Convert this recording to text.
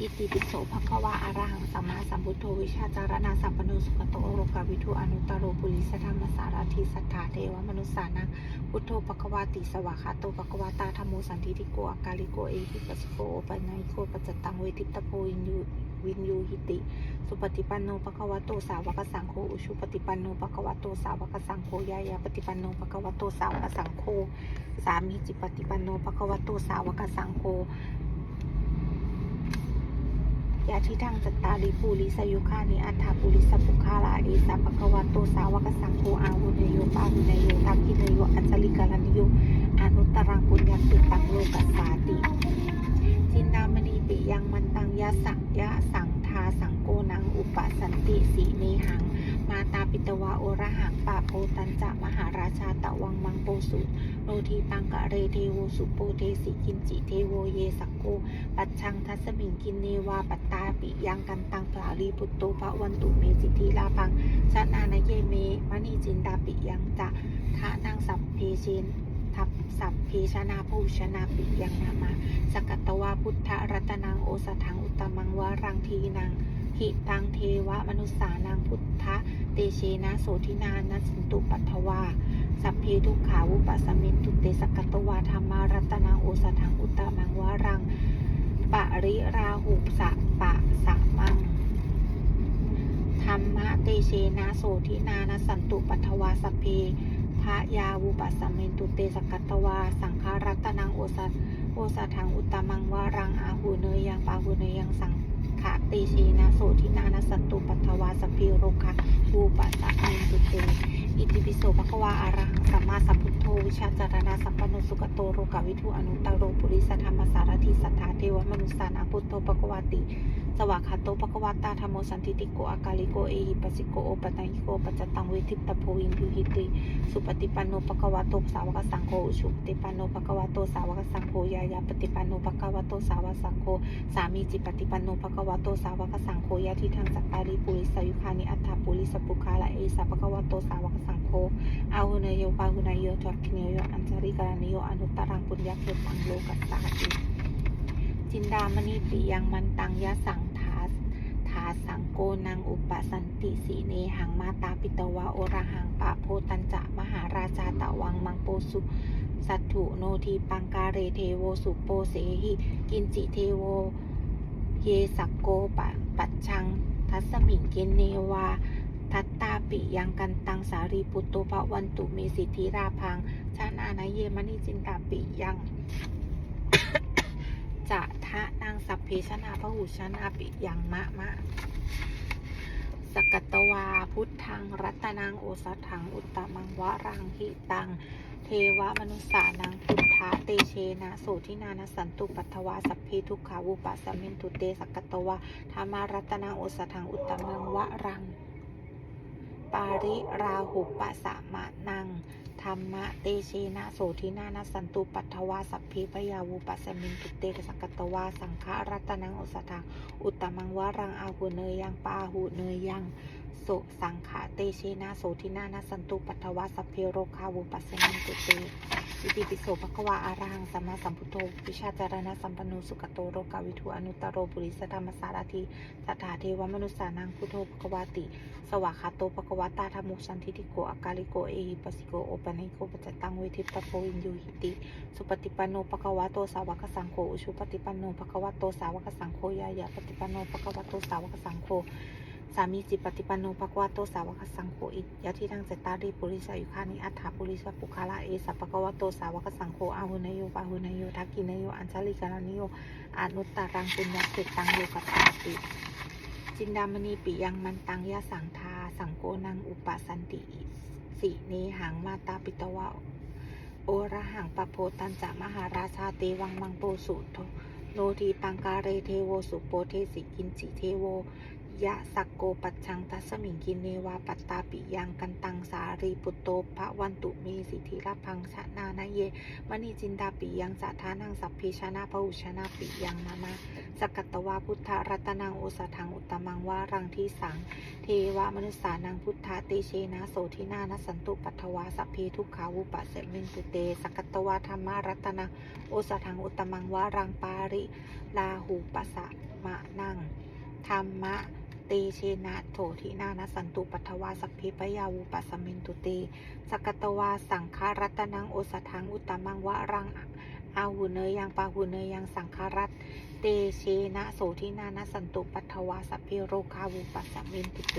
อิติปิโสภควาอะระหังสัมมาสัมพุทโธวิชาจารณาสัมปโนสุขโตโอโรกาวิทูอนุตโรปุริสธรรมสารทิสัทธาเทวมนุสานังพุทโธภควาติสวากขาโตภควาตาธรรมโมสันทิติโกอากาลิโกเอหิปัสโกโอปัญญิโกปัจจตังเวทิตโพวินยูวินยูหิติ สุปฏิปันโนภควโตสาวกสังโฆอุชุปฏิปันโนภควโตสาวกสังโฆยายาปฏิปันโนภควโตสาวกสังโฆสามีจิปฏิปันโนภควโตสาวกสังโฆ ยาทิทังจัตตาริปูริสยุคานิอัฏฐาปุริสปุคาลาเอสาปะกวัตโตสาวกสังโฆอาวุเนโยปาวุเนโยตักขิเนโยอัจจลิกาลนิโยอนุตตรังปุญญังติตังโลกัสสาติ จินดามณีปิยังมันตังยะสังยะสังทาสังโกนังอุปสันติสีเนหัง มาตาปิตวาโอระหังปะโพตันจะมหาราชาตะวังมังโปสุโนทีตังกะเรเทโวสุโปเทสิกินจิเทโวเยสักโกปัจชังทัสมิงกินเนวาปัตตาปิยังกันตังปลาลีพุตโตภะวันตุเมสิทธิลาพังชนานเยเมมณีจินดาปิยังจะทะนางสัพเพเชนทับสัพเพชนาภูชนาปิยังนามาสกัตตวาพุทธรัตนังโอสถังอุตมังวารังทีนังหิตังเทวมนุสสานังพุทธ เตเชนะโสทินานัสสันตุปัทถวา สัพเพทุกขาวุปสสมินตุเตสกัตวาธรรมารัตนังโอสถังอุตตมังวารัง ปะริราหุสะปะสะมังธรรมะเตเชนะโสทินานะสันตุปัทถวาสัพเพพระยาวุปัสมเมนตุเตสกัตวา สังฆารัตนังโอสัโอสถังอุตตมังวารังอาหูเนยยังปาหูเนยยังสังขะเตเชนะโสทินานะสันตุปัทถวาสพเพโรคะ ภูปัสสะเมนตุเตอิติปิโสภควาอารังสัมมาสัมพุทโธวิชาจารณาสัมปันโนสุกโตโรกาวิทูอนุตตโรปุริสธรรมสารทิสัทธาเทวมนุสสานาพุทโธภควาติ สวากขาโตภควาตาธรรมโมสันติติโกอากาลิโกเอหิปัสสิโกโอปัตติโกปัจจตังเวทิตโพวินพิหิติ สุปฏิปันโนภควาโตสาวกสังโฆอุชุปฏิปันโนภควาโตสาวกสังโฆยายาปฏิปันโนภควาโตสาวกสังโฆสามีจิปฏิปันโนภควาโตสาวกสังโฆยาทิทังสัตตาริปุริสยุคานิอัฏฐาปุริสปุคาละเอสาภควาโตสาวกสังโฆอาหุเนโยปาหุเนโยทักขิเนโยอัญจาริการนิโยอนุตตรังปุญญาเกตังโลกัสสาติ จินดามณีปิยังมันตังยะสังทาทาสังโกนังอุปสันติสีเนหังมาตาปิตวาโอระหังปะโพตันจะมหาราชาตะวังมังโปสุสัตถุโนทีปังกาเรเทโวสุโปเสหิกินจิเทโวเยสักโกปะปัจชัง ทัสมิงเกนเนวา ทัตตาปิยังกันตังสารีปุตโตภวันตุเมสิทธิราพังชานานาเยมณิจินตาปิยัง จะทะนางสัพเพชนาพหุชนาปิยังมะมะสกัตตวาพุทธังรัตนังโอสถังอุตตมังวะรังหิตัง เทวมนุสสานังพุทธาเตเชนะโสทินานสันตุปัทถวาสัพเพทุกขาวุปัสสมินตุเตสกัตตวาธรรมารัตนังโอสถังอุตตมังวะรัง ปาริราหุปะสะมะนัง ธรรมะเตชีนะโสทินานะสันตุปัทถวาสัพพิพยาวุปัสมินตุเตสังกตวาสังฆารัตนังอุสถังอุตตมังวรังอาหุเนยังปาหุเนยัง สสังขาเตเชนะโสทินานะสันตุปัทถวาสัพเพโรคาวุปัสสมินตุเตอิติปิโสภควาอารังสัมมาสัมพุทโธวิชาจารณะสัมปันโนสุขโตโรกาวิทูอนุตโรปุริสธรรมสารทิสัทธาเทวมนุสานังพุทโธภควาติ สวากาโตปะกวาตาธรรมุสันทิติโกอากาลิโกเอหิปัสสิโกโอปันิโกปัจจตังเวทิตโพวินยูหิติ สุปฏิปันโนปะกวาโตสาวกสังโฆอุชุปฏิปันโนปะกวาโตสาวกสังโฆยายาปฏิปันโนปะกวาโตสาวกสังโฆ สามีจิตปฏิปันโนปะกวาโตสาวกสังโฆอิยะทิทังเจตาริปุริสายุคานิอัฏฐาปุริสปุคาลาเอสัปปะกวาโตสาวกสังโฆอาหุเนโยปาหุเนโยทักกิเนโยอัญชลิกานิโยอานุตตรังปุญญาเกตังโลกัสสติจินดามณีปิยังมันตังยะสังทาสังโกนังอุปสันติสิเนหังมาตาปิตวะโอระหังปะโพตันจะมหาราชาเตวังมังโปสุโทโนทีตังกาเรเทโวสุโปเทสิกินจิเทโว ยะสักโกปัจชังทัสมิงกินเนวาปัตตาปิยังกันตังสารีปุตโตภะวันตุเมสิทธิรพังชนานาเยมณีจินดาปิยังสาธานังสัพพิชนะพหุชนะปิยังนามาสกัตตวาพุทธรัตนังโอสถังอุตมังวารังที่สัง เทวามนุษสานังพุทธะเตเชนะโสทินานะสันตุปัทวาสัพเพทุกขาวุปะเสมินตุเตสกัตตวาธรรมารัตนังโอสถังอุตมังวารังปาริลาหูปัสสะมะนังธรรมะ ตีชนะโถทินานสันตุปัทวาสัพเพปยาวุปัสมินตุเตสกตวาสังฆารัตนังโอสถังอุตมังวะรังอาหุเนยยังปาหุเนยยังสังฆารัตเตชีนะโสทินานสันตุปัทวาสัพเพโรคาวุปัสมินตุเต